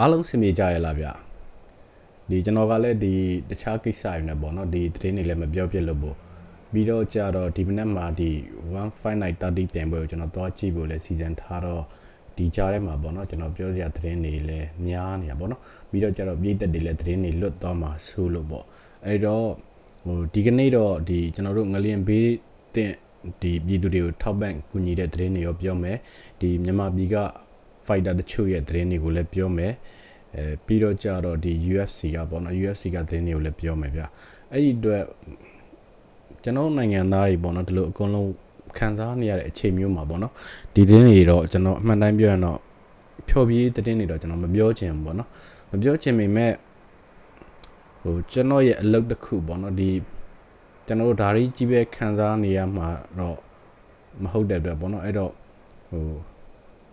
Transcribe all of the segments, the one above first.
အားလုံးစင်ပြေကြရလားဗျဒီကျွန်တော်ကလည်းဒီတခြားကိစ္စတွေနဲ့ပေါ့နော်ဒီသတင်းတွေလည်းမပြောပြလို့ပေါ့ပြီးတော့ကြတော့ဒီမနေ့မှာဒီ15930ပြန်ပွဲကိုကျွန်တော်သွားကြည့်ဖို့လည်းစီစဉ်ထားတော့ဒီကြားထဲမှာပေါ့နော်ကျွန်တော်ပြောစရာသတင်းတွေလည်းများနေတာပေါ့နော်ပြီးတော့ကြတော့ပြည်သက်တွေလည်းသတင်းတွေလွတ်သွားမှာဆိုလို့ပေါ့အဲ့တော့ဟိုဒီကနေ့တော့ဒီကျွန်တော်တို့ငလျင်ဘေးတဲ့ဒီပြည်သူတွေကိုထောက်ပံ့ကူညီတဲ့သတင်းတွေရောပြောမယ်ဒီမြန်မာပြည်က fighter တချို့ရဲ့သတင်းတွေကိုလည်းပြောမယ်အဲပြီးတော့ကြတော့ဒီ UFC ကပေါ့နော် UFC ကသတင်းတွေကိုလည်းပြောမယ်ဗျအဲ့ဒီအတွက်ကျွန်တော်နိုင်ငံသားတွေပေါ့နော်ဒီလိုအကုန်လုံးခံစားနေရတဲ့အခြေမျိုးမှာပေါ့နော်ဒီသတင်းတွေတော့ကျွန်တော်အမှန်တိုင်းပြောရင်တော့ဖြောပြေးသတင်းတွေတော့ကျွန်တော်မပြောချင်ဘူးပေါ့နော်မပြောချင်ပေမဲ့ဟိုကျွန်တော်ရဲ့အလုပ်တစ်ခုပေါ့နော်ဒီကျွန်တော်တို့ဓာရီကြီးပဲခံစားနေရမှာတော့မဟုတ်တဲ့အတွက်ပေါ့နော်အဲ့တော့ဟို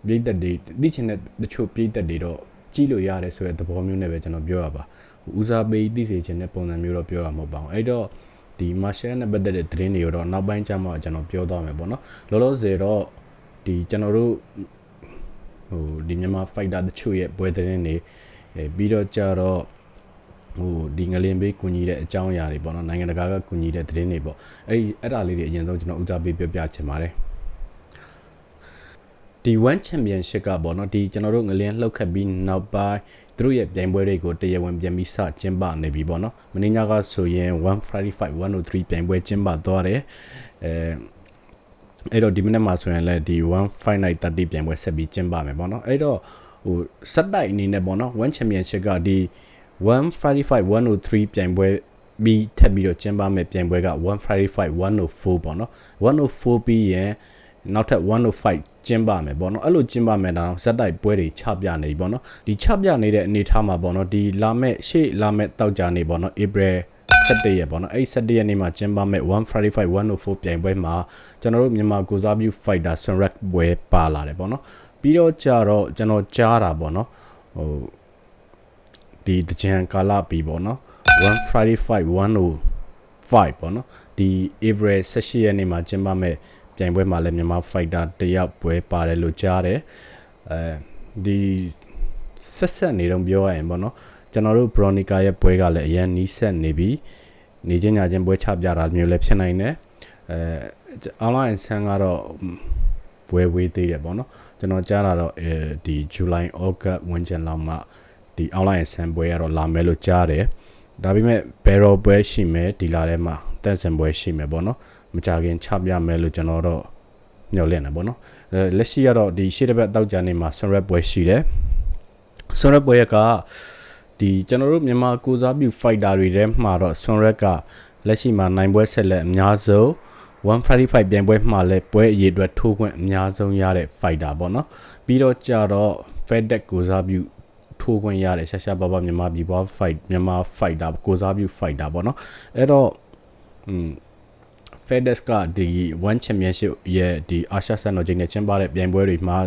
ပြိသက်တွေသိချင်တဲ့တချို့ပြိသက်တွေတော့ကြည့်လို့ရတယ်ဆိုတဲ့သဘောမျိုးနဲ့ပဲကျွန်တော်ပြောရပါဦးစားပေးသိစေချင်တဲ့ပုံစံမျိုးတော့ပြောရမှာမဟုတ်ပါဘူးအဲ့တော့ဒီ marshal နဲ့ပတ်သက်တဲ့သတင်းတွေတော့နောက်ပိုင်းကျမှကျွန်တော်ပြောသွားမယ်ပေါ့နော်လောလောဆယ်တော့ဒီကျွန်တော်တို့ဟိုဒီမြန်မာ fighter တချို့ရဲ့ပွဲသတင်းတွေအဲပြီးတော့ကြတော့ဟိုဒီငလင်ဘေးကူညီတဲ့အကြောင်းအရာတွေပေါ့နော်နိုင်ငံတကာကကူညီတဲ့သတင်းတွေပေါ့အဲ့ဒီအဲ့ဒါလေးတွေအရင်ဆုံးကျွန်တော်ဦးစားပေးပြောပြချင်ပါတယ် ဒီ1 championship ကပေါ့နော်ဒီကျွန်တော်တို့ငလင်းလှုပ်ခတ်ပြီးနောက်ပိုင်းသူတို့ရဲ့ပြိုင်ပွဲတွေကိုတရားဝင်ပြန်ပြီးစကျင်းပနေပြီပေါ့နော်မင်းညာကဆိုရင်155 103ပြိုင်ပွဲကျင်းပသွားတယ်အဲအဲ့တော့ဒီမနေ့မှာဆိုရင်လည်းဒီ15930ပြိုင်ပွဲဆက်ပြီးကျင်းပမယ်ပေါ့နော်အဲ့တော့ဟိုစက်တိုက်အနေနဲ့ပေါ့နော်1 championship ကဒီ155 103ပြိုင်ပွဲပြီးထပ်ပြီးတော့ကျင်းပမယ်ပြိုင်ပွဲက155 104ပေါ့နော်104ပြီးရင်နောက်ထပ်105 ကျင်းပမယ်ပေါ့နော်အဲ့လိုကျင်းပမယ်တော့ဇက်တိုက်ပွဲတွေချပြနေပြီပေါ့နော်ဒီချပြနေတဲ့အနေထားမှာပေါ့နော်ဒီလာမဲ့ရှေ့လာမဲ့တောက်ကြနေပေါ့နော် April 17ရက်ပေါ့နော်အဲ့17ရက်နေ့မှာကျင်းပမဲ့155 104ပြိုင်ပွဲမှာကျွန်တော်တို့မြန်မာကိုစားပြု fighter Sunrak ပွဲပါလာတယ်ပေါ့နော်ပြီးတော့ကြတော့ကျွန်တော်ကြားတာပေါ့နော်ဟိုဒီတကြံကာလပြီးပေါ့နော်155 105ပေါ့နော်ဒီ April 18ရက်နေ့မှာကျင်းပမဲ့ ပြိုင်ပွဲမှာလည်းမြန်မာ fighter တယောက်ပွဲပါတယ်လို့ကြားတယ်အဲဒီဆက်ဆက်နေတော့ပြောရရင်ပေါ့နော်ကျွန်တော်တို့ Bronica ရဲ့ပွဲကလည်းအရင်နီးဆက်နေပြီနေချင်းညာချင်းပွဲချပြတာမျိုးလည်းဖြစ်နိုင်တယ်အဲ online ဆန်းကတော့ပွဲဝေးသေးတယ်ပေါ့နော်ကျွန်တော်ကြားတာတော့အဲဒီ July August ဝင်ချင်လောက်မှဒီ online ဆန်းပွဲကတော့လာမယ်လို့ကြားတယ်ဒါပေမဲ့ barrel ပွဲရှိမယ်ဒီလာထဲမှာ တက်ဆန်ပွဲရှိမယ်ပေါ့နော်မကြခင်ချပြမယ်လို့ကျွန်တော်တော့ညှော်လင့်နေပေါ့နော်အဲလက်ရှိကတော့ဒီရှေ့တစ်ပတ်တောက်ကြနေမှာဆွန်ရက်ပွဲရှိတယ်ဆွန်ရက်ပွဲကဒီကျွန်တော်တို့မြန်မာကိုစားပြု fighter တွေထဲမှာတော့ဆွန်ရက်ကလက်ရှိမှာနိုင်ပွဲဆက်လက်အများဆုံး155ပြိုင်ပွဲမှာလည်းပွဲအရေအတွက်ထိုးခွင့်အများဆုံးရတဲ့ fighter ပေါ့နော်ပြီးတော့ကြတော့ FedEx ကိုစားပြုထိုးခွင့်ရတဲ့ရှာရှာပါပါမြန်မာပြည်ပွား fight မြန်မာ fighter ကိုစားပြု fighter ပေါ့နော်အဲ့တော့ อืม FedEx ကဒီ One Championship ရဲ့ဒီအာရှဆန်တော်ချိန်နဲ့ကျင်းပတဲ့ပြိုင်ပွဲတွေမှာ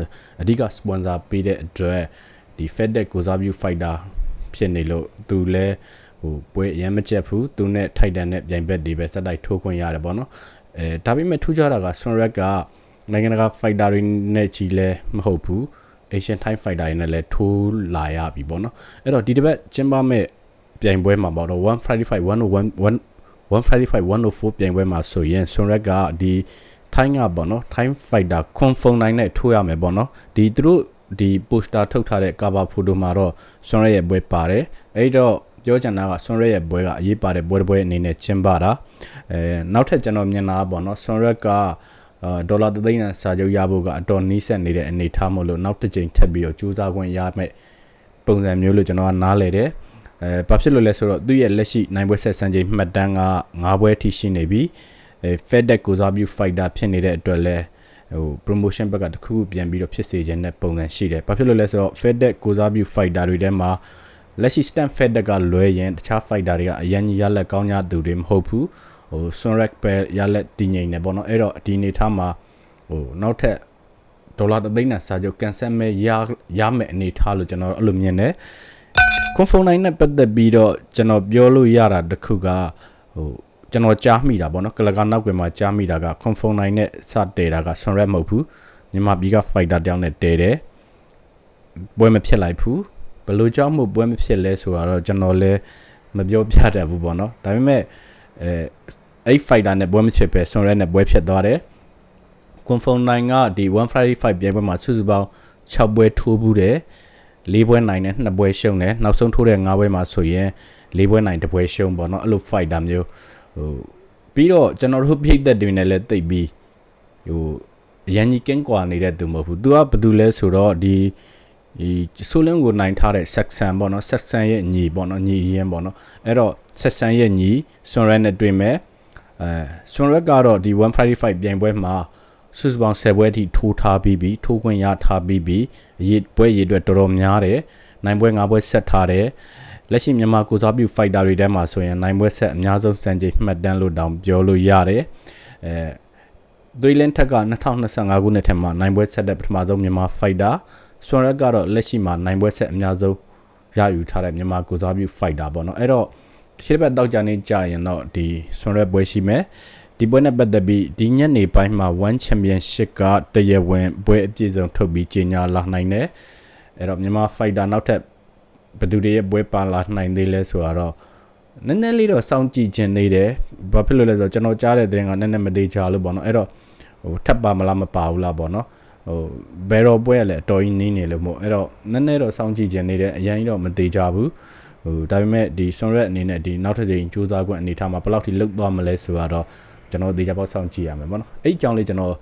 အဓိကစပွန်ဆာပေးတဲ့အတွက်ဒီ FedEx ကိုစားပြု fighter ဖြစ်နေလို့သူလည်းဟိုပွဲအရင်မချက်ဘူးသူနဲ့ထိုက်တန်တဲ့ပြိုင်ဘက်တွေပဲစက်တိုက်ထိုးခွင့်ရတယ်ပေါ့နော်အဲဒါပေမဲ့ထူးခြားတာက Sunrak ကနိုင်ငံတကာ fighter တွေနဲ့ကြီးလဲမဟုတ်ဘူး Asian Time Fighter တွေနဲ့လည်းထိုးလာရပြီပေါ့နော်အဲ့တော့ဒီတစ်ပတ်ကျင်းပမဲ့ပြိုင်ပွဲမှာပေါ့တော့155 101 155 104ပြိုင်ပွဲမှာဆိုရင် Sunrak ကဒီထိုင်းကပေါ့နော်ထိုင်း fighter confirm နိုင်နဲ့ထိုးရမယ်ပေါ့နော်ဒီသူတို့ဒီ poster ထုတ်ထားတဲ့ cover photo မှာတော့ Sunrak ရဲ့ပွဲပါတယ်အဲ့တော့ပြောချင်တာက Sunrak ရဲ့ပွဲကအရေးပါတဲ့ပွဲတစ်ပွဲအနေနဲ့ကျင်းပတာအဲနောက်ထပ်ကျွန်တော်မြင်တာပေါ့နော် Sunrak ကအာဒေါ်လာ3သိန်းနဲ့စာချုပ်ရဖို့ကအတော်နီးစပ်နေတဲ့အနေထားမို့လို့နောက်တစ်ကြိမ်ထပ်ပြီးတော့စူးစမ်းခွင့်ရမယ်ပုံစံမျိုးလို့ကျွန်တော်ကနားလဲတယ် အဲဘာဖြစ်လို့လဲဆိုတော့သူ့ရဲ့လက်ရှိနိုင်ပွဲဆက်ဆန်းချိန်မှတ်တမ်းက9ပွဲထိရှိနေပြီအဲ FedEx ကိုစားပြု fighter ဖြစ်နေတဲ့အတွက်လဲဟို promotion ဘက်ကတခုခုပြန်ပြီးတော့ဖြစ်စေခြင်းနဲ့ပုံစံရှိတယ်ဘာဖြစ်လို့လဲဆိုတော့ FedEx ကိုစားပြု fighter တွေထဲမှာလက်ရှိ stand FedEx ကလွဲရင်တခြား fighter တွေကအရင်ကြီးရလက်ကောင်းကြသူတွေမဟုတ်ဘူးဟို Sunrak ပဲရလက်တည်ငြိမ်နေပေါ့နော်အဲ့တော့ဒီအနေထားမှာဟိုနောက်ထပ်ဒေါ်လာ3သိန်းနဲ့စာချုပ်ကန်ဆယ်မဲ့ရရမဲ့အနေထားလို့ကျွန်တော်အဲ့လိုမြင်တယ် ကွန်ဖုန်းနိုင်နဲ့ပတ်သက်ပြီးတော့ကျွန်တော်ပြောလို့ရတာတခုကဟိုကျွန်တော်ကြားမိတာပေါ့နော်ကလကနောက်ွယ်မှာကြားမိတာကကွန်ဖုန်းနိုင်နဲ့စတဲတာကဆွန်ရက်မဟုတ်ဘူးမြန်မာပြည်ကဖိုက်တာတောင်းနဲ့တဲတယ်ပွဲမဖြစ်လိုက်ဘူးဘယ်လိုကြောင့်မို့ပွဲမဖြစ်လဲဆိုတာတော့ကျွန်တော်လည်းမပြောပြတတ်ဘူးပေါ့နော်ဒါပေမဲ့အဲအဲ့ fighter နဲ့ပွဲမဖြစ်ပဲဆွန်ရဲနဲ့ပွဲဖြစ်သွားတယ်ကွန်ဖုန်နိုင်ကဒီ1 Friday fight ပြိုင်ပွဲမှာစုစုပေါင်း6ပွဲထိုးဘူးတယ် ၄ပွဲနိုင်နဲ့2ပွဲရှုံးတယ်နောက်ဆုံးထိုးတဲ့5ပွဲမှာဆိုရင်၄ပွဲနိုင်1ပွဲရှုံးပေါ့နော်အဲ့လို fighter မျိုးဟိုပြီးတော့ကျွန်တော်တို့ပြိသက်တွေနဲ့လည်းတိတ်ပြီးဟိုအရန်ကြီးကင်းကွာနေတဲ့သူမဟုတ်ဘူး။ तू ကဘာတူလဲဆိုတော့ဒီဒီဆိုလင်းကိုနိုင်ထားတဲ့ section ပေါ့နော် section ရဲ့ညီပေါ့နော်ညီရင်းပေါ့နော်အဲ့တော့ section ရဲ့ညီ Sunred နဲ့တွေ့မယ်အဲ Sunred ကတော့ဒီ155ပြိုင်ပွဲမှာ စုစုပေါင်း10ပွဲအထိထိုးထားပြီးပြီထိုးခွင့်ရထားပြီးပြီရေပွဲရေအတွက်တော်တော်များတယ်နိုင်ပွဲ9ပွဲဆက်ထားတယ်လက်ရှိမြန်မာကိုစားပြု fighter တွေထဲမှာဆိုရင်နိုင်ပွဲဆက်အများဆုံးစံချိန်မှတ်တမ်းလို့တောင်ပြောလို့ရတယ်အဲသွေးလင်းထက်က2025ခုနှစ်ထဲမှာနိုင်ပွဲဆက်တဲ့ပထမဆုံးမြန်မာ fighter ဆွန်ရက်ကတော့လက်ရှိမှာနိုင်ပွဲဆက်အများဆုံးရယူထားတဲ့မြန်မာကိုစားပြု fighter ပေါ့နော်အဲ့တော့ရှေ့ဘက်တောက်ကြနေကြရင်တော့ဒီဆွန်ရက်ပွဲရှိမယ် ဒီပွဲနဲ့ပတ်သက်ပြီးဒီညနေပိုင်းမှာ1 championship ကတရဝင်ပွဲအပြည့်စုံထုတ်ပြီးကြေညာလာနိုင်တယ်အဲ့တော့မြန်မာ fighter နောက်ထပ်ဘယ်သူတွေရဲ့ပွဲပါလာနိုင်သေးလဲဆိုတော့နည်းနည်းလေးတော့စောင့်ကြည့်ခြင်းနေတယ်ဘာဖြစ်လို့လဲဆိုတော့ကျွန်တော်ကြားတဲ့သတင်းကနည်းနည်းမသေးချာလို့ပေါ့နော်အဲ့တော့ဟိုထပ်ပါမလားမပါဘူးလားပေါ့နော်ဟိုဘယ်တော့ပွဲရလဲအတော်ကြီးနင်းနေလို့မို့အဲ့တော့နည်းနည်းတော့စောင့်ကြည့်ခြင်းနေတယ်အရင်တော့မသေးကြဘူးဟိုဒါပေမဲ့ဒီ Sunred အနေနဲ့ဒီနောက်ထပ်ချိန်စူးစမ်းခွင့်အနေထားမှာဘယ်လောက်ထိလုတ်သွားမလဲဆိုတော့ ကျွန်တော်သေချာပေါက်စောင့်ကြည့်ရမယ်ပေါ့နော်အဲ့အကြောင်းလေးကျွန်တော်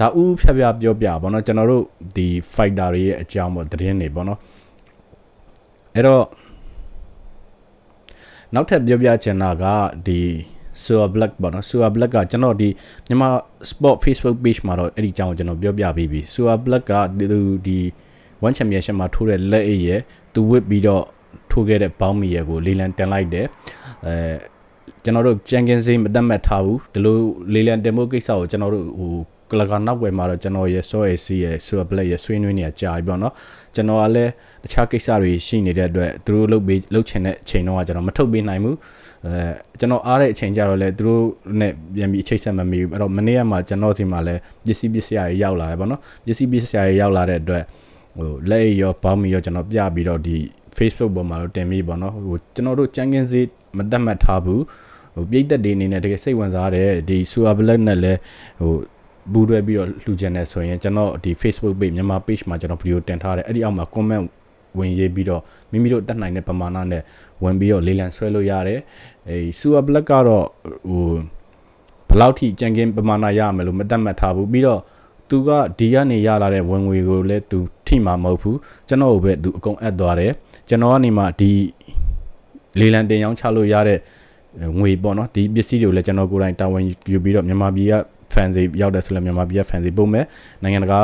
ဒါဥဖြတ်ပြပြောပြပေါ့နော်ကျွန်တော်တို့ဒီ fighter တွေရဲ့အကြောင်းပေါ့သတင်းတွေပေါ့နော်အဲ့တော့နောက်ထပ်ပြောပြချင်တာကဒီ Super Black ပေါ့နော် Super Black ကကျွန်တော်ဒီမြန်မာ Sport Facebook page မှာတော့အဲ့ဒီအကြောင်းကိုကျွန်တော်ပြောပြပြီးပြီ Super Black ကဒီဒီ One Championship မှာထိုးတဲ့လက်အိတ်ရဲ့သူဝစ်ပြီးတော့ထိုးခဲ့တဲ့ဘောင်းမီရဲ့ကိုလေးလံတင်လိုက်တယ်အဲ ကျွန်တော်တို့ Champions League မတတ်မှတ်ထားဘူးဒီလိုလေးလံတင်ဖို့ကိစ္စကိုကျွန်တော်တို့ဟိုကလကနောက်ွယ်မှာတော့ကျွန်တော်ရဲ့ Soul AC ရဲ့ Super Black ရဲ့ဆွေးနွေးနေကြပြီပေါ့နော်ကျွန်တော်ကလည်းတခြားကိစ္စတွေရှိနေတဲ့အတွက်သူတို့လုပ်ပေးလုပ်ချင်တဲ့အချိန်တော့ကျွန်တော်မထုတ်ပေးနိုင်ဘူးအဲကျွန်တော်အားတဲ့အချိန်ကြတော့လေသူတို့နဲ့ပြန်ပြီးအချိတ်ဆက်မမီဘူးအဲ့တော့မနေ့ကမှကျွန်တော်စီမှာလည်းပစ္စည်းပစ္စည်းတွေရောက်လာတယ်ပေါ့နော်ပစ္စည်းပစ္စည်းတွေရောက်လာတဲ့အတွက်ဟိုလက်ရောပေါင်းမီရောကျွန်တော်ပြပြီးတော့ဒီ Facebook ပေါ်မှာတော့တင်ပြီးပေါ့နော်ဟိုကျွန်တော်တို့ကြမ်းကင်းစေး မတတ်မှတ်ထားဘူးဟိုပြိသက်တွေအနေနဲ့တကယ်စိတ်ဝင်စားတယ်ဒီ Super Black နဲ့လည်းဟိုဘူးတွဲပြီးတော့လှူချင်တယ်ဆိုရင်ကျွန်တော်ဒီ Facebook page မြန်မာ page မှာကျွန်တော်ဗီဒီယိုတင်ထားတယ်အဲ့ဒီအောက်မှာ comment ဝင်ရေးပြီးတော့မိမိတို့တက်နိုင်တဲ့ပမာဏနဲ့ဝင်ပြီးတော့လေးလံဆွဲလို့ရတယ်အဲစူအဘလက်ကတော့ဟိုဘယ်လောက်ထိကြံကင်းပမာဏရမယ်လို့မတတ်မှတ်ထားဘူးပြီးတော့သူကဒီကနေရလာတဲ့ဝင်ငွေကိုလည်းသူထိမှာမဟုတ်ဘူးကျွန်တော်ပဲသူအကုန်အပ်သွားတယ်ကျွန်တော်ကနေမှဒီ လေးလံတင်ရောင်းချလို့ရတဲ့ငွေပေါ့နော်ဒီပစ္စည်းတွေကိုလည်းကျွန်တော်ကိုယ်တိုင်တာဝန်ယူပြီးတော့မြန်မာပြည်က fan စီရောက်တယ်ဆိုလည်းမြန်မာပြည်က fan စီပုံမဲ့နိုင်ငံတကာ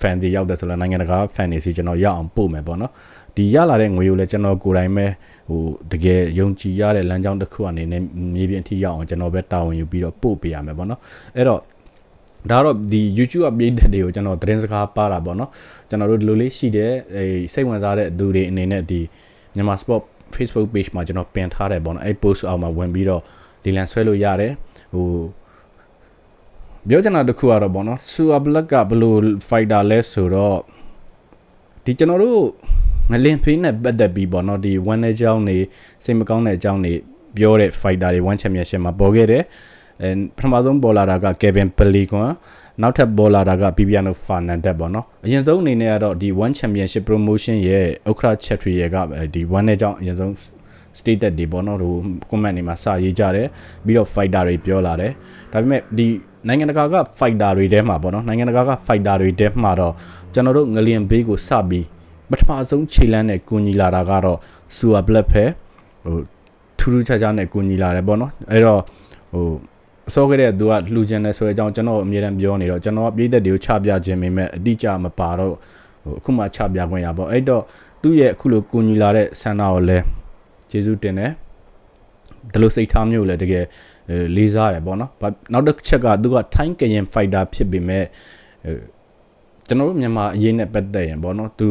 fan စီရောက်တယ်ဆိုလည်းနိုင်ငံတကာ fan တွေစီကျွန်တော်ရအောင်ပို့မယ်ပေါ့နော်ဒီရလာတဲ့ငွေကိုလည်းကျွန်တော်ကိုယ်တိုင်ပဲဟိုတကယ်ယုံကြည်ရတဲ့လမ်းကြောင်းတစ်ခုအနေနဲ့မြေပြင်အထိရောက်အောင်ကျွန်တော်ပဲတာဝန်ယူပြီးတော့ပို့ပေးရမယ်ပေါ့နော်အဲ့တော့ဒါတော့ဒီ YouTube အပြည့်တဲ့တွေကိုကျွန်တော်သတင်းစကားပါတာပေါ့နော်ကျွန်တော်တို့ဒီလိုလေးရှိတယ်အဲစိတ်ဝင်စားတဲ့သူတွေအနေနဲ့ဒီမြန်မာ sport Facebook page မှာကျွန်တော်ပင်ထားတယ်ပေါ့နော်အဲ့ post အောက်မှာဝင်ပြီးတော့ဒီလန်ဆွဲလို့ရတယ်ဟိုပြောချင်တာတစ်ခုကတော့ပေါ့နော် Super Black ကဘယ်လို fighter လဲဆိုတော့ဒီကျွန်တော်တို့ငလင်ဖေးနဲ့ပတ်သက်ပြီးပေါ့နော်ဒီ one အကြောင်းနေစိတ်မကောင်းတဲ့အကြောင်းနေပြောတဲ့ fighter တွေ one championship မှာပေါ်ခဲ့တယ်အဲပထမဆုံးပေါ်လာတာက Kevin Pelican နောက်ထပ်ပေါ်လာတာက Bibiano Fernandez ပေါ့နော်အရင်ဆုံးအနေနဲ့ကတော့ဒီ one championship promotion ရဲ့ဥက္ခရာ Chatri ရဲ့ကဒီ one အကြောင်းအရင်ဆုံး stated တွေပေါ့နော်ဟို comment တွေမှာစရေးကြတယ်ပြီးတော့ fighter တွေပြောလာတယ်ဒါပေမဲ့ဒီနိုင်ငံတကာက fighter တွေထဲမှာပေါ့နော်နိုင်ငံတကာက fighter တွေထဲမှာတော့ကျွန်တော်တို့ငလျင်ဘေးကိုစပြီးပထမဆုံးခြေလန်းနဲ့ကူညီလာတာကတော့စူအာဘလက်ဖဲဟိုထူးထူးခြားခြားနဲ့ကူညီလာတယ်ပေါ့နော်အဲ့တော့ဟို အစောကတည်းကသူကလှူချင်တယ်ဆိုတဲ့အကြောင်းကျွန်တော်အမြဲတမ်းပြောနေတော့ကျွန်တော်ကပြည်သက်တွေကိုချပြခြင်းပေမဲ့အတိအကျမပါတော့ဟိုအခုမှချပြခွင့်ရပေါ့အဲ့တော့သူ့ရဲ့အခုလိုကူညီလာတဲ့ဆန္ဒကိုလည်းကျေးဇူးတင်တယ်ဒီလိုစိတ်ထားမျိုးလည်းတကယ်လေးစားတယ်ပေါ့နော်နောက်တစ်ချက်ကသူကထိုင်းကရင်ဖိုက်တာဖြစ်ပေမဲ့ကျွန်တော်တို့မြန်မာအရေးနဲ့ပတ်သက်ရင်ပေါ့နော်သူ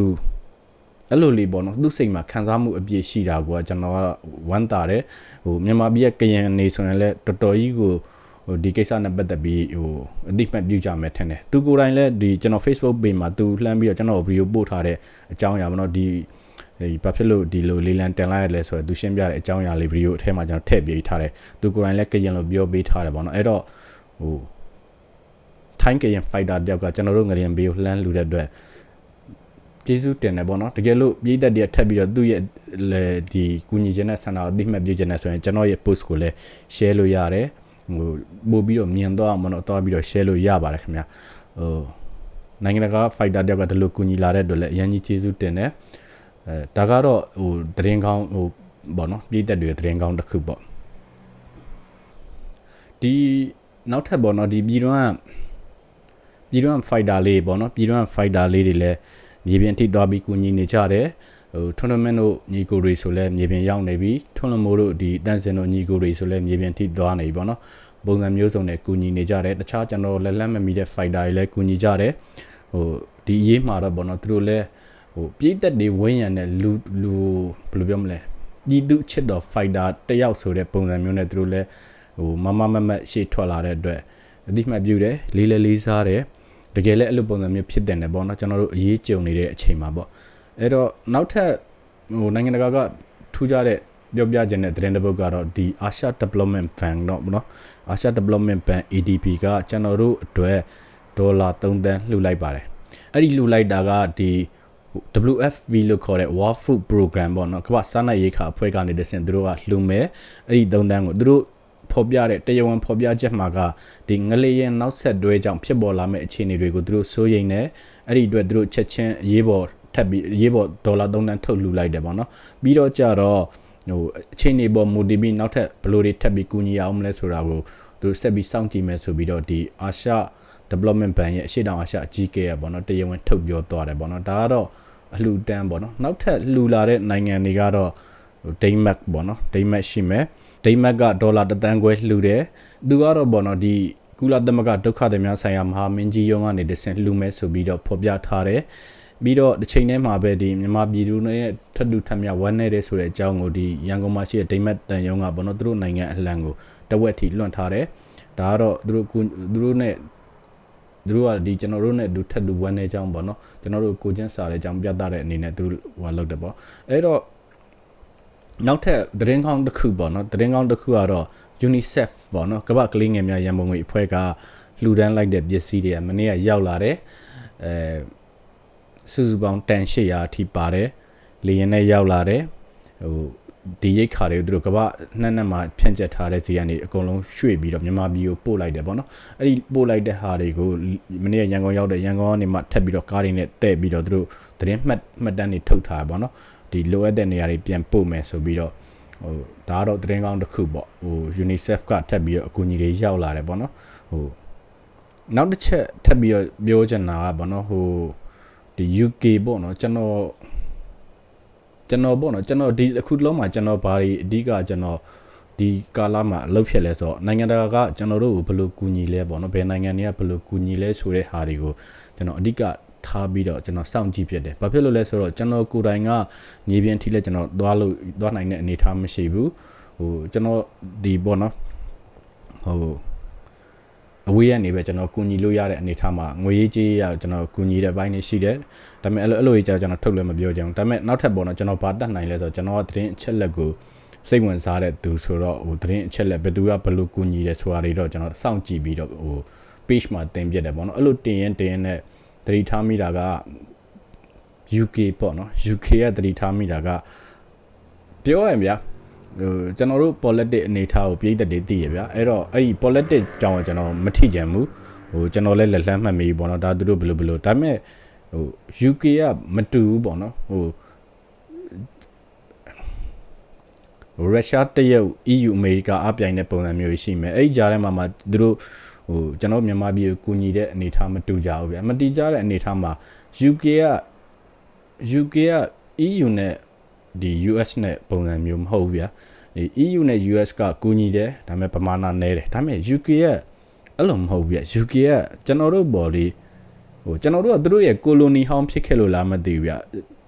အဲ့လိုလေးပေါ့နော်သူ့စိတ်မှာခံစားမှုအပြည့်ရှိတာကိုကျွန်တော်ကဝမ်းသာတယ်ဟိုမြန်မာပြည်ရဲ့ကရင်နေဆိုရင်လည်းတော်တော်ကြီးကိုဟို ဒီကိစ္စနဲ့ပတ်သက်ပြီးဟိုအသိမှတ်ပြုကြမယ်ထင်တယ်သူကိုယ်တိုင်လည်းဒီကျွန်တော် Facebook page မှာသူလှမ်းပြီးတော့ကျွန်တော်ဗီဒီယိုပို့ထားတဲ့အကြောင်းအရာပေါ့နော်ဒီဒီဘာဖြစ်လို့ဒီလိုလေးလံတင်လိုက်ရလဲဆိုတော့သူရှင်းပြတဲ့အကြောင်းအရာလေးဗီဒီယိုအထဲမှာကျွန်တော်ထည့်ပေးထားတယ်သူကိုယ်တိုင်လည်းကရင်လို့ပြောပေးထားတယ်ပေါ့နော်အဲ့တော့ဟိုထိုင်းကရင်ဖိုက်တာတယောက်ကကျွန်တော်တို့ငရင်ဘေးကိုလှမ်းလူတဲ့အတွက်ကျေးဇူးတင်တယ်ပေါ့နော်တကယ်လို့ပြည်သက်တွေထပ်ပြီးတော့သူ့ရဲ့ဒီကူညီခြင်းနဲ့ဆန္ဒအသိမှတ်ပြုခြင်းနဲ့ဆိုရင်ကျွန်တော်ရဲ့ post ကိုလည်း share လို့ရတယ် ဟိုပို့ပြီးတော့မြင်တော့မနော်တော့ပြီးတော့ share လို့ရပါတယ်ခင်ဗျာဟိုနိုင်ငံတကာ fighter တယောက်ကဒီလိုကူညီလာတဲ့အတွက်လည်းအရင်ကြီးကျေးဇူးတင်တယ်အဲဒါကတော့ဟိုသတင်းကောင်းဟိုပေါ့နော်ပြည်သက်တွေသတင်းကောင်းတစ်ခုပေါ့ဒီနောက်ထပ်ပေါ့နော်ဒီပြည်တွင်းပြည်တွင်း fighter လေးပေါ့နော်ပြည်တွင်း fighter လေးတွေလည်းမြေပြင်ထိသွားပြီးကူညီနေကြတယ် ဟို tournament တို့ညီကိုတွေဆိုလဲမြေပြင်ရောက်နေပြီထွန်းလမိုးတို့ဒီတန်းစင်တို့ညီကိုတွေဆိုလဲမြေပြင်ထိသွားနေပြီပေါ့နော်ပုံစံမျိုးစုံနဲ့ကူညီနေကြတယ်တခြားကျွန်တော်လက်လက်မမီတဲ့ fighter တွေလည်းကူညီကြတယ်ဟိုဒီအရေးမှာတော့ပေါ့နော်သူတို့လည်းဟိုပြည်သက်တွေဝင်းရံတဲ့လူလူဘယ်လိုပြောမလဲပြည်သူချစ်တော် fighter တယောက်ဆိုတဲ့ပုံစံမျိုးနဲ့သူတို့လည်းဟိုမမမမရှေ့ထွက်လာတဲ့အတွက်အတိမှတ်ပြုတယ်လေးလေးလေးစားတယ်တကယ်လည်းအဲ့လိုပုံစံမျိုးဖြစ်တဲ့နေပေါ့နော်ကျွန်တော်တို့အရေးကြုံနေတဲ့အချိန်မှာပေါ့ အဲ့တော့နောက်ထပ်ဟိုနိုင်ငံတကာကထူးခြားတဲ့ပြောပြခြင်းတဲ့သတင်းတစ်ပုဒ်ကတော့ဒီ Asia Development Bank တော့เนาะ Asia Development Bank ADB ကကျွန်တော်တို့အတွက်ဒေါ်လာ3သန်းလှူလိုက်ပါတယ်အဲ့ဒီလှူလိုက်တာကဒီ WFP လို့ခေါ်တဲ့ World Food Program ပေါ့နော်ကမ္ဘာစားနပ်ရိက္ခာအဖွဲ့ကနေတဆင့်သူတို့ကလှူမယ်အဲ့ဒီ3သန်းကိုသူတို့ဖော်ပြတဲ့တရားဝင်ဖော်ပြချက်မှာကဒီငလေးရဲ့နောက်ဆက်တွဲကြောင့်ဖြစ်ပေါ်လာမယ့်အခြေအနေတွေကိုသူတို့စိုးရိမ်နေအဲ့ဒီအတွက်သူတို့ချက်ချင်းရေးပေါ် ထပ်ပြီးရေးပေါ်ဒေါ်လာ3တန်းထုတ်လှူလိုက်တယ်ပေါ့နော်ပြီးတော့ကြတော့ဟိုအခြေအနေပေါ်မူတည်ပြီးနောက်ထပ်ဘယ်လိုတွေထပ်ပြီးကူညီအောင်မလဲဆိုတာကိုသူတို့ဆက်ပြီးစောင့်ကြည့်မယ်ဆိုပြီးတော့ဒီအာရှ development bank ရဲ့အရှိတောင်အာရှအကြီးအကဲရပေါ့နော်တရားဝင်ထုတ်ပြောသွားတယ်ပေါ့နော်ဒါကတော့အလှူတန်းပေါ့နော်နောက်ထပ်လှူလာတဲ့နိုင်ငံတွေကတော့ဒိန်းမတ်ပေါ့နော်ဒိန်းမတ်ရှိမယ်ဒိန်းမတ်ကဒေါ်လာတသန်းခွဲလှူတယ်သူကတော့ပေါ့နော်ဒီကုလသမဂ္ဂဒုက္ခသည်များဆိုင်ရာမဟာမင်းကြီးရုံးကနေတဆင့်လှူမယ်ဆိုပြီးတော့ဖော်ပြထားတယ် ပြီးတော့တစ်ချိန်တည်းမှာပဲဒီမြန်မာပြည်သူတွေနဲ့ထပ်တူထပ်မြဝမ်းနေတဲ့ဆိုတဲ့အကြောင်းကိုဒီရန်ကုန်မှာရှိတဲ့ဒိမတ်တန်ယုံကဘောနော်သူတို့နိုင်ငံအလှန်ကိုတဝက်ထိလွှင့်ထားတယ်ဒါကတော့သူတို့သူတို့နဲ့သူတို့ကဒီကျွန်တော်တို့နဲ့တူထပ်တူဝမ်းနေကြောင်းပေါ့နော်ကျွန်တော်တို့ကိုချင်းစာတဲ့အကြောင်းပြသတဲ့အနေနဲ့သူတို့ဟိုလုပ်တယ်ပေါ့အဲ့တော့နောက်ထပ်သတင်းကောင်းတစ်ခုပေါ့နော်သတင်းကောင်းတစ်ခုကတော့ UNICEF ပေါ့နော်ကမ္ဘာကလေးငယ်များရန်ပုံငွေအဖွဲ့ကလှူဒန်းလိုက်တဲ့ပစ္စည်းတွေကမနေ့ကရောက်လာတယ်အဲ စုစုပေါင်းတန်800အထိပါတယ်လေရင်နဲ့ရောက်လာတယ်ဟိုဒီရိတ်ခါတွေကိုသူတို့ကမ္ဘာနှစ်နှစ်မှာဖြန့်ကျက်ထားတဲ့ဇီကနေအကုန်လုံးရွှေ့ပြီးတော့မြန်မာပြည်ကိုပို့လိုက်တယ်ပေါ့နော်အဲ့ဒီပို့လိုက်တဲ့ဟာတွေကိုမနေ့ရန်ကုန်ရောက်တဲ့ရန်ကုန်ကနေမှထပ်ပြီးတော့ကားတွေနဲ့တဲ့ပြီးတော့သူတို့သတင်းမှတ်မှတ်တမ်းတွေထုတ်ထားပါတော့ဒီလိုအပ်တဲ့နေရာတွေပြန်ပို့မယ်ဆိုပြီးတော့ဟိုဒါကတော့သတင်းကောင်းတစ်ခုပေါ့ဟို UNICEF ကထပ်ပြီးတော့အကူအညီတွေရောက်လာတယ်ပေါ့နော်ဟိုနောက်တစ်ချက်ထပ်ပြီးတော့ပြောချင်တာကပေါ့နော်ဟို ဒီ UK ပေါ့နော်ကျွန်တော်ကျွန်တော်ပေါ့နော်ကျွန်တော်ဒီအခုလုံးမှာကျွန်တော်ဘာတွေအဓိကကျွန်တော်ဒီကာလမှာအလုပ်ဖြစ်လဲဆိုတော့နိုင်ငံတကာကကျွန်တော်တို့ကိုဘယ်လိုကူညီလဲပေါ့နော်ဘယ်နိုင်ငံတွေကဘယ်လိုကူညီလဲဆိုတဲ့ဟာတွေကိုကျွန်တော်အဓိကထားပြီးတော့ကျွန်တော်စောင့်ကြည့်ဖြစ်တယ်။ဘာဖြစ်လို့လဲဆိုတော့ကျွန်တော်ကိုယ်တိုင်ကမြေပြင်ထိလဲကျွန်တော်သွားလို့သွားနိုင်တဲ့အနေအထားမရှိဘူး။ဟိုကျွန်တော်ဒီပေါ့နော်ဟို အဝေးကနေပဲကျွန်တော်ကူညီလို့ရတဲ့အနေအထားမှာငွေရေးကြေးရကျွန်တော်ကူညီတဲ့ဘိုင်းနေရှိတယ်။ဒါပေမဲ့အဲ့လိုအဲ့လိုကြီးကျွန်တော်ထုတ်လည်းမပြောကြဘူး။ဒါပေမဲ့နောက်ထပ်ပေါ့နော်ကျွန်တော်ဘာတတ်နိုင်လဲဆိုတော့ကျွန်တော်သတင်းအချက်လက်ကိုစိတ်ဝင်စားတဲ့သူဆိုတော့ဟိုသတင်းအချက်လက်ဘယ်သူကဘယ်လိုကူညီတယ်ဆိုတာတွေတော့ကျွန်တော်စောင့်ကြည့်ပြီးတော့ဟို page မှာတင်ပြတယ်ပေါ့နော်အဲ့လိုတင်ရင်တင်ရင်နဲ့သတိထားမိတာက UK ပေါ့နော် UK ရဲ့သတိထားမိတာကပြောရရင်ဗျာ ဟိုကျွန်တော်တို့ politics အနေထားကိုပြည်သက်တွေသိရဗျာအဲ့တော့အဲ့ဒီ politics ကြောင်းကျွန်တော်မထိကြံဘူးဟိုကျွန်တော်လည်းလက်လှမ်းမှတ်မိပေါ့နော်ဒါသူတို့ဘယ်လိုဘယ်လိုဒါပေမဲ့ဟို UK ကမတူဘူးပေါ့နော်ဟိုရုရှားတရုတ် EU အမေရိကအပြိုင်တဲ့ပုံစံမျိုးရှိမယ်အဲ့ဒီကြားထဲမှာမှသူတို့ဟိုကျွန်တော်မြန်မာပြည်ကိုကူညီတဲ့အနေအထားမတူကြဘူးဗျာမတီးကြတဲ့အနေအထားမှာ UK က UK က EU နဲ့ ဒီ US နဲ့ပုံစံမျိုးမဟုတ်ဘူးဗျာဒီ EU နဲ့ US ကကူညီတယ်ဒါပေမဲ့ပမာဏနည်းတယ်ဒါပေမဲ့ UK ရဲ့အဲ့လိုမဟုတ်ဘူးဗျာ UK ကကျွန်တော်တို့ဘော်လေးဟိုကျွန်တော်တို့ကသူတို့ရဲ့ကိုလိုနီဟောင်းဖြစ်ခဲ့လို့လားမသိဘူးဗျာ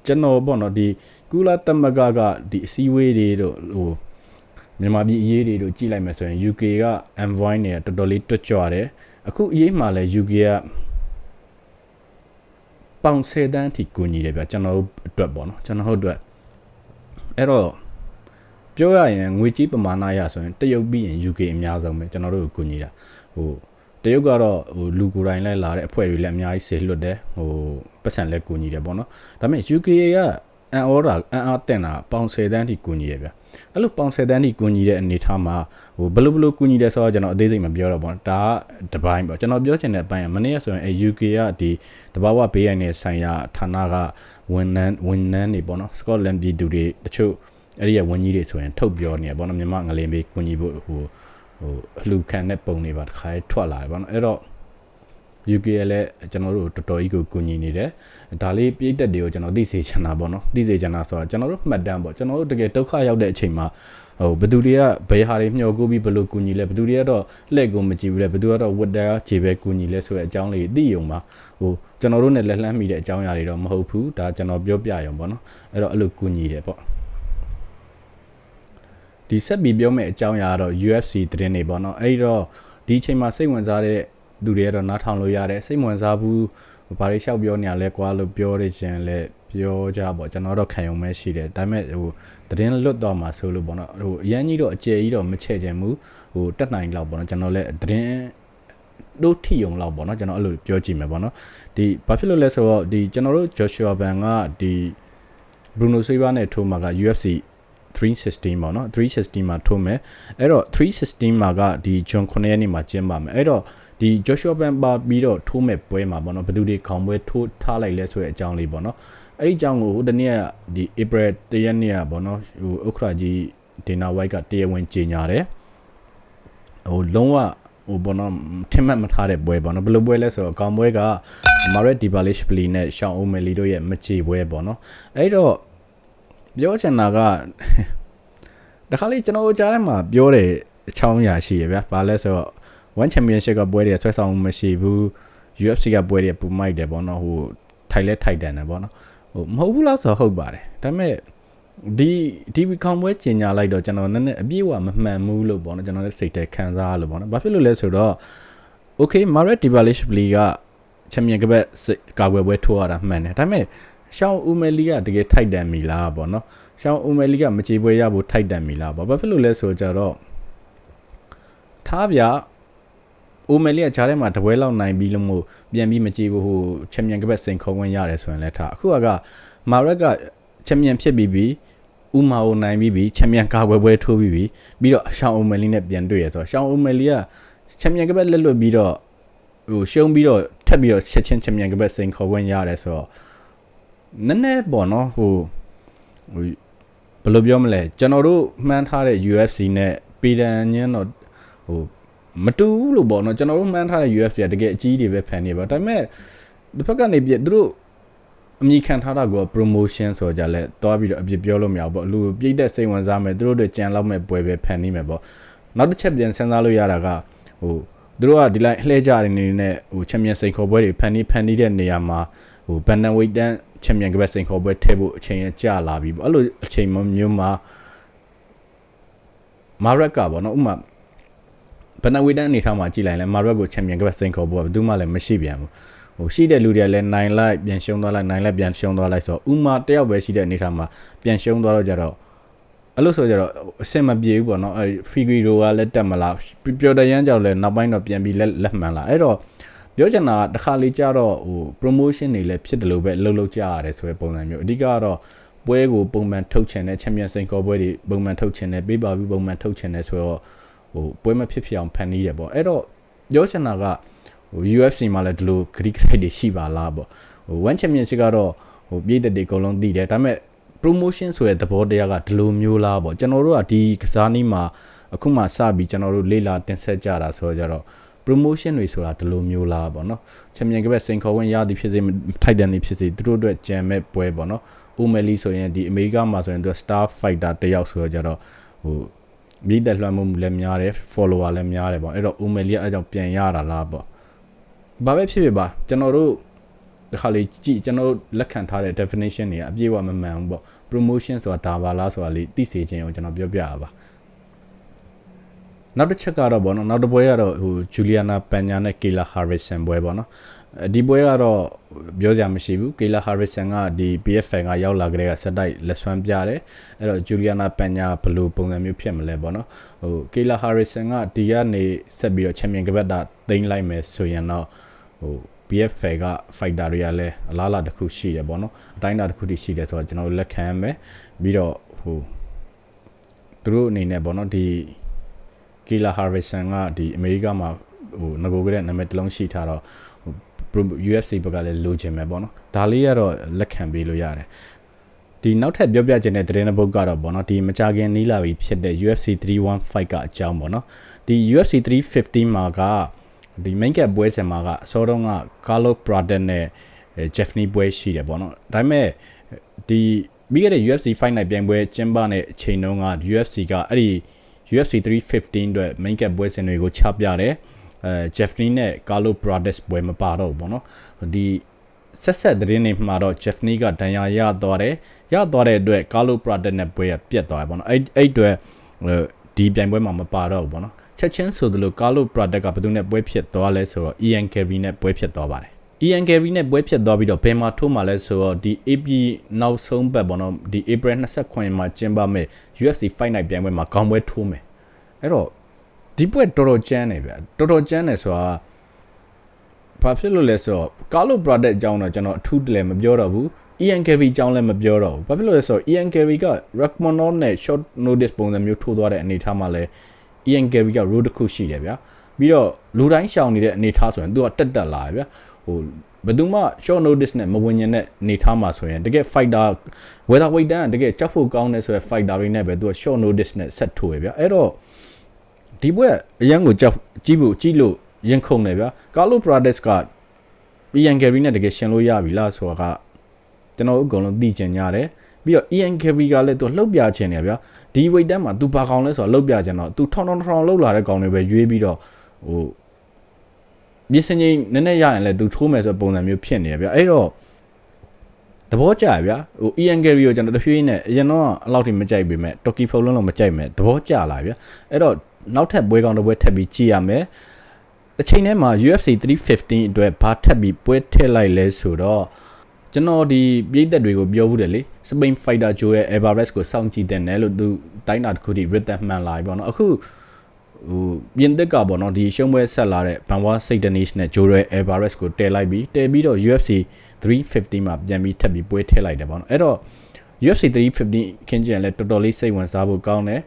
ကျွန်တော်ပေါ့နော်ဒီကုလသမဂ္ဂကဒီအစည်းအဝေးတွေတို့ဟိုမြန်မာပြည်အရေးတွေတို့ကြည့်လိုက်မယ်ဆိုရင် UK က envoy နဲ့တော်တော်လေးတွက်ကြွတယ်အခုအရေးမှာလဲ UK ကပေါင်၁၀တန်းအထိကူညီတယ်ဗျာကျွန်တော်တို့အတွက်ပေါ့နော်ကျွန်တော်တို့အတွက် အဲ့တော့ပြောရရင်ငွေကြီးပမာဏရဆိုရင်တရုတ်ပြီးရင် UK အများဆုံးပဲကျွန်တော်တို့ကိုကူညီတာဟိုတရုတ်ကတော့ဟိုလူကိုယ်တိုင်လည်းလာတဲ့အဖွဲ့တွေလည်းအများကြီးဆေလွတ်တယ်ဟိုပတ်စံလည်းကူညီတယ်ပေါ့နော်ဒါပေမဲ့ UK ကအန်အော်ဒါအန်အားတင်တာပေါင်10တန်းထိကူညီရဗျအဲ့လိုပေါင်10တန်းထိကူညီတဲ့အနေထားမှာဟိုဘယ်လိုဘယ်လိုကူညီတယ်ဆိုတော့ကျွန်တော်အသေးစိတ်မပြောတော့ပါဘူးဒါကတပိုင်းပေါ့ကျွန်တော်ပြောချင်တဲ့အပိုင်းကမနေ့ကဆိုရင်အဲ UK ကဒီတဘာဝဘေးရနေဆိုင်ရာဌာနက ဝန်နန်းဝန်နန်းနေပေါ့နော် Scotland ပြည်သူတွေတချို့အဲ့ဒီရဝန်ကြီးတွေဆိုရင်ထုတ်ပြောနေရပေါ့နော်မြန်မာငလင်ဘေးကူညီဖို့ဟိုဟိုအလှခံတဲ့ပုံတွေပါတစ်ခါထွက်လာတယ်ပေါ့နော်အဲ့တော့ UK ရဲ့လည်းကျွန်တော်တို့တော်တော်ကြီးကိုကူညီနေတယ်ဒါလေးပြည့်တက်တွေကိုကျွန်တော်သိစေချင်တာပေါ့နော်သိစေချင်တာဆိုတော့ကျွန်တော်တို့မှတ်တမ်းပေါ့ကျွန်တော်တို့တကယ်ဒုက္ခရောက်တဲ့အချိန်မှာဟိုဘသူတွေကဘယ်ဟာတွေမျှော်ကိုပြီးဘယ်လိုကူညီလဲဘသူတွေကတော့လှည့်ကိုမကြည့်ဘူးလဲဘသူကတော့ဝတ်တာခြေပဲကူညီလဲဆိုတဲ့အကြောင်းလေးသိရုံပါဟိုကျွန်တော်တို့ ਨੇ လက်လှမ်းမိတဲ့အကြောင်းအရာတွေတော့မဟုတ်ဘူးဒါကျွန်တော်ပြောပြရုံပေါ့နော်အဲ့တော့အဲ့လိုကူညီတယ်ပေါ့ဒီဆက်ပြီးပြောမယ့်အကြောင်းအရာကတော့ UFC သတင်းတွေပေါ့နော်အဲ့တော့ဒီအချိန်မှာစိတ်ဝင်စားတဲ့ သူတွေကတော့နားထောင်လို့ရတယ်စိတ်ဝင်စားဘူးဘာတွေလျှောက်ပြောနေရလဲကွာလို့ပြောရခြင်းလဲပြောကြပေါ့ကျွန်တော်တော့ခံရုံပဲရှိတယ်ဒါပေမဲ့ဟိုသတင်းလွတ်တော့မှာဆိုလို့ပေါ့နော်ဟိုအရန်ကြီးတော့အကျယ်ကြီးတော့မချဲ့ခြင်းဘူးဟိုတက်နိုင်လောက်ပေါ့နော်ကျွန်တော်လည်းသတင်းတို့ထီယုံလောက်ပေါ့နော်ကျွန်တော်အဲ့လိုပြောကြည့်မယ်ပေါ့နော်ဒီဘာဖြစ်လို့လဲဆိုတော့ဒီကျွန်တော်တို့ Joshua Ban ကဒီ Bruno Silva နဲ့ထိုးမှာက UFC 316ပေါ့နော်316မှာထိုးမယ်အဲ့တော့316မှာကဒီဂျွန်9ရက်နေ့မှာကျင်းပါမယ်အဲ့တော့ ဒီ Joshua Ban ပါပြီးတော့ထိုးမဲ့ပွဲမှာပေါ့နော်ဘယ်သူတွေခေါင်ပွဲထိုးထားလိုက်လဲဆိုတဲ့အကြောင်းလေးပေါ့နော်အဲ့ဒီအကြောင်းကိုဟိုတနေ့ကဒီ April 1ရက်နေ့ကပေါ့နော်ဟိုဥက္ခရာကြီးဒေနာဝိုက်ကတရားဝင်ကြေညာတယ်ဟိုလုံးဝဟိုဘောနော်ထင်မှတ်မထားတဲ့ပွဲပေါ့နော်ဘယ်လိုပွဲလဲဆိုတော့ကောင်ပွဲက Maret Dibalishvili နဲ့ Sean O'Malley တို့ရဲ့မချေပွဲပေါ့နော်အဲ့တော့ပြောချင်တာကတခါလေးကျွန်တော်ကြားထဲမှာပြောတဲ့အချောင်းအရာရှိရဗျာဘာလဲဆိုတော့ One Championship ကပွဲတွေဆွဲဆောင်မှုမရှိဘူး UFC ကပွဲတွေပူမိုက်တယ်ပေါ့နော်ဟိုထိုင်လဲထိုက်တန်တယ်ပေါ့နော်ဟိုမဟုတ်ဘူးလားဆိုတော့ဟုတ်ပါတယ်ဒါပေမဲ့ဒီဒီကောင်ပွဲကျင်ညာလိုက်တော့ကျွန်တော်နည်းနည်းအပြည့်အဝမမှန်ဘူးလို့ပေါ့နော်ကျွန်တော်လည်းစိတ်ထဲခံစားလို့ပေါ့နော်ဘာဖြစ်လို့လဲဆိုတော့ okay Maret Divalishvili ကချန်ပီယံကပတ်ကာကွယ်ပွဲထိုးရတာမှန်တယ်ဒါပေမဲ့ရှောင်းဦးမယ်လီကတကယ်ထိုက်တန်ပြီလားပေါ့နော်ရှောင်းဦးမယ်လီကမချေပွဲရဖို့ထိုက်တန်ပြီလားပေါ့ဘာဖြစ်လို့လဲဆိုကြတော့ထားဗျ ဦးမယ်လီကဂျားထဲမှာတပွဲလောက်နိုင်ပြီးလို့မို့ပြန်ပြီးမကြည့်ဘူးဟိုချန်ပီယံကပတ်စိန်ခုံဝင်ရတယ်ဆိုရင်လည်းထားအခုကမာရက်ကချန်ပီယံဖြစ်ပြီးပြီဥမာကိုနိုင်ပြီးပြီချန်ပီယံကာကွယ်ပွဲထိုးပြီးပြီပြီးတော့ရှောင်းဦးမယ်လီနဲ့ပြန်တွေ့ရဆိုတော့ရှောင်းဦးမယ်လီကချန်ပီယံကပတ်လက်လွတ်ပြီးတော့ဟိုရှုံးပြီးတော့ထပ်ပြီးတော့ချက်ချင်းချန်ပီယံကပတ်စိန်ခေါ်ဝင်ရတယ်ဆိုတော့နည်းနည်းပေါ့နော်ဟိုဟိုဘယ်လိုပြောမလဲကျွန်တော်တို့မှန်းထားတဲ့ UFC နဲ့ပီဒန်ညင်းတော့ဟို မတူဘူးလို့ပေါ့နော်ကျွန်တော်တို့မှန်းထားတဲ့ UFC ကတကယ်အကြီးတွေပဲဖန်နေပါဒါပေမဲ့တစ်ဖက်ကနေပြသူတို့အမိခံထားတာက promotion ဆိုကြလဲတွားပြီးတော့အပြစ်ပြောလို့မရဘူးပေါ့လူပြည့်တဲ့စိတ်ဝင်စားမယ်သူတို့တွေကြံလောက်မဲ့ပွဲပဲဖန်နေမယ်ပေါ့နောက်တစ်ချက်ပြန်စဉ်းစားလို့ရတာကဟိုသူတို့ကဒီလိုက်လှည့်ကြနေနေတဲ့ဟိုချန်ပီယံစိန်ခေါ်ပွဲတွေဖန်နေဖန်နေတဲ့နေရာမှာဟိုဘန်နန်ဝိတ်တန်ချန်ပီယံကပတ်စိန်ခေါ်ပွဲထည့်ဖို့အချိန်ရကြာလာပြီပေါ့အဲ့လိုအချိန်မျိုးမှာမာရက်ကပေါ့နော်ဥမာ ဘန်နဝီတန်အနေထားမှာကြည်လိုက်လဲမာရက်ကိုချန်ပီယံကပတ်စိန်ခေါ်ဖို့ဘယ်သူမှလည်းမရှိပြန်ဘူးဟိုရှိတဲ့လူတွေကလည်းနိုင်လိုက်ပြန်ရှုံးသွားလိုက်နိုင်လိုက်ပြန်ရှုံးသွားလိုက်ဆိုတော့ဥမာတယောက်ပဲရှိတဲ့အနေထားမှာပြန်ရှုံးသွားတော့ကြတော့အဲ့လိုဆိုကြတော့အဆင်မပြေဘူးပေါ့နော်အဲဖီဂီရိုကလည်းတက်မလားပျော်တရမ်းကြောက်လဲနောက်ပိုင်းတော့ပြန်ပြီးလက်လက်မှန်လာအဲ့တော့ပြောချင်တာကတစ်ခါလေးကြတော့ဟို promotion တွေလည်းဖြစ်တယ်လို့ပဲလှုပ်လှုပ်ကြရတယ်ဆိုတဲ့ပုံစံမျိုးအဓိကတော့ပွဲကိုပုံမှန်ထုတ်ချင်တဲ့ချန်ပီယံစိန်ခေါ်ပွဲတွေပုံမှန်ထုတ်ချင်တယ်ပေးပါပြီးပုံမှန်ထုတ်ချင်တယ်ဆိုတော့ ဟိုပွဲမဖြစ်ဖြစ်အောင်ဖန်နေတယ်ပေါ့အဲ့တော့ပြောချင်တာကဟို UFC မှာလည်းဒီလိုဂရိကရိုက်တွေရှိပါလားပေါ့ဟို One Championship ကတော့ဟိုပြည်သက်တွေအကုန်လုံးသိတယ်ဒါပေမဲ့ promotion ဆိုတဲ့သဘောတရားကဒီလိုမျိုးလားပေါ့ကျွန်တော်တို့ကဒီကစားနည်းမှာအခုမှစပြီးကျွန်တော်တို့လေ့လာတင်ဆက်ကြတာဆိုတော့ကြတော့ promotion တွေဆိုတာဒီလိုမျိုးလားပေါ့နော်ချန်ပီယံကပတ်စင်ခေါ်ဝင်ရသည်ဖြစ်စေထိုက်တန်သည်ဖြစ်စေသူတို့အတွက်ကြံမဲ့ပွဲပေါ့နော်အိုမယ်လီဆိုရင်ဒီအမေရိကမှာဆိုရင်သူ star fighter တယောက်ဆိုတော့ကြတော့ဟို မြည်သက်လွှမ်းမှုလည်းများတယ် follower လည်းများတယ်ပေါ့အဲ့တော့ Umeli အဲကြောင့်ပြန်ရတာလားပေါ့ဘာပဲဖြစ်ဖြစ်ပါကျွန်တော်တို့ဒီခါလေးကြည့်ကျွန်တော်လက်ခံထားတဲ့ definition တွေကအပြည့်အဝမမှန်ဘူးပေါ့ promotion ဆိုတာဒါပါလားဆိုတာလေးသိစေခြင်းကိုကျွန်တော်ပြောပြရပါနောက်တစ်ချက်ကတော့ဗောနော်နောက်တစ်ပွဲကတော့ဟိုဂျူလီယာနာပန်ညာနဲ့ကေလာဟာရစ်ဆန်ပွဲဗောနော်အဲ ဒီပွဲကတော့ပြောကြမရှိဘူးကေလာဟာရစ်ဆန်ကဒီ PFL ကရောက်လာကြတဲ့ကစက်တိုက်လက်ဆွမ်းပြတယ်အဲ့တော့ဂျူလီယာနာပညာဘယ်လိုပုံစံမျိုးဖြစ်မလဲပေါ့နော်ဟိုကေလာဟာရစ်ဆန်ကဒီကနေဆက်ပြီးတော့ချန်ပီယံကပတ်တာသိမ်းလိုက်မယ်ဆိုရင်တော့ဟို PFL က fighter တွေကလည်းအလားအလာတစ်ခုရှိတယ်ပေါ့နော်အတိုင်းအတာတစ်ခုတည်းရှိတယ်ဆိုတော့ကျွန်တော်တို့လက်ခံရမယ်ပြီးတော့ဟိုသူတို့အနေနဲ့ပေါ့နော်ဒီကီလာဟာရစ်ဆန်ကဒီအမေရိကမှာဟိုငကိုကတဲ့နာမည်တစ်လုံးရှိထားတော့ UFC ဘက်ကလည်းလိုချင်မယ်ပေါ့နော်ဒါလေးကတော့လက်ခံပေးလို့ရတယ်ဒီနောက်ထပ်ပြောပြချင်တဲ့သတင်းတစ်ပုဒ်ကတော့ပေါ့နော်ဒီမကြခင်နီးလာပြီဖြစ်တဲ့ UFC 315ကအကြောင်းပေါ့နော်ဒီ UFC 315မှာကဒီ main cap ပွဲစဉ်မှာကအစောတုန်းက Carlo Pradet နဲ့ Jeffney ပွဲရှိတယ်ပေါ့နော်ဒါပေမဲ့ဒီပြီးခဲ့တဲ့ UFC Fight Night ပြိုင်ပွဲကျင်းပတဲ့အချိန်တုန်းက UFC ကအဲ့ဒီ UFC 315အတွက် main cap ပွဲစဉ်တွေကိုချပြတယ် အဲ Jeffney နဲ့ Carlo Pradet ပွဲမပါတော့ဘူးပေါ့နော်ဒီဆက်ဆက်သတင်းတွေမှာတော့ Jeffney ကဒဏ်ရာရသွားတယ်ရသွားတဲ့အတွက် Carlo Pradet နဲ့ပွဲကပြတ်သွားတယ်ပေါ့နော်အဲ့အဲ့အတွက်ဒီပြိုင်ပွဲမှာမပါတော့ဘူးပေါ့နော်ချက်ချင်းဆိုသလို Carlo Pradet ကဘယ်သူနဲ့ပွဲဖြစ်သွားလဲဆိုတော့ Ian Carey နဲ့ပွဲဖြစ်သွားပါတယ် Ian Carey နဲ့ပွဲဖြစ်သွားပြီးတော့ဘယ်မှာထိုးမှလဲဆိုတော့ဒီ AP နောက်ဆုံးပတ်ပေါ့နော်ဒီ April 29မှာကျင်းပမဲ့ UFC Fight Night ပြိုင်ပွဲမှာခေါင်းပွဲထိုးမယ်အဲ့တော့ ဒီပွဲတော်တော်ကျန်းနေဗျတော်တော်ကျန်းနေဆိုတာဘာဖြစ်လို့လဲဆိုတော့ Carlo Pradet အကြောင်းတော့ကျွန်တော်အထူးတလည်းမပြောတော့ဘူး Ian Carey အကြောင်းလည်းမပြောတော့ဘူးဘာဖြစ်လို့လဲဆိုတော့ Ian Carey က Rakhmonov နဲ့ short notice ပုံစံမျိုးထိုးသွားတဲ့အနေအထားမှာလဲ Ian Carey က road တစ်ခုရှိတယ်ဗျာပြီးတော့လူတိုင်းရှောင်နေတဲ့အနေအထားဆိုရင်သူကတက်တက်လာဗျာဟိုဘယ်သူမှ short notice နဲ့မဝင်ញတဲ့အနေထားမှာဆိုရင်တကယ် fighter weather weight တန်းတကယ်ကြောက်ဖို့ကောင်းတဲ့ဆိုရယ် fighter တွေနဲ့ပဲသူက short notice နဲ့ဆက်ထိုးရဗျာအဲ့တော့ ဒီပွဲအရန်ကိုကြောက်ကြီးဖို့ကြီးလို့ရင်ခုန်နေဗျာကာလိုပရာဒက်စ်ကပီယန်ဂယ်ရီနဲ့တကယ်ရှင်လို့ရပြီလားဆိုတာကကျွန်တော်အကုန်လုံးသိကျင်ရတယ်ပြီးတော့ EN Carry ကလည်းသူလှုပ်ပြခြင်းနေဗျာဒီဝိတ်တန်းမှာသူဘာကောင်လဲဆိုတော့လှုပ်ပြခြင်းတော့သူထောင်ထောင်ထောင်လှုပ်လာတဲ့ကောင်တွေပဲရွေးပြီးတော့ဟိုမြစ်စင်းကြီးနည်းနည်းရရင်လည်းသူချိုးမယ်ဆိုပုံစံမျိုးဖြစ်နေဗျာအဲ့တော့သဘောကျဗျာဟို EN Carry ကိုကျွန်တော်တဖြည်းဖြည်းနဲ့အရင်တော့အလောက်ထိမကြိုက်ပေမဲ့ Toki Foul လုံးလုံးမကြိုက်မဲ့သဘောကျလာဗျာအဲ့တော့ နောက်ထပ်ပွဲကောင်းတစ်ပွဲထပ်ပြီးကြည့်ရမယ်အချိန်ထဲမှာ UFC 315အတွက်ဘာထပ်ပြီးပွဲထည့်လိုက်လဲဆိုတော့ကျွန်တော်ဒီပြည်သက်တွေကိုပြောဘူးတယ်လေစပိန်ဖိုက်တာဂျိုရဲ့ Everest ကိုစောင့်ကြည့်တဲ့နယ်လို့သူတိုင်းတာတစ်ခုထိ rhythm မှန်လာပြီပေါ့နော်အခုဟိုပြင်သစ်ကပေါ့နော်ဒီရှုံးပွဲဆက်လာတဲ့ Banwa Saitanish နဲ့ Joe Everest ကိုတဲလိုက်ပြီးတဲပြီးတော့ UFC 350မှာပြန်ပြီးထပ်ပြီးပွဲထည့်လိုက်တယ်ပေါ့နော်အဲ့တော့ UFC 350ခင်းကျင်လည်းတော်တော်လေးစိတ်ဝင်စားဖို့ကောင်းတယ်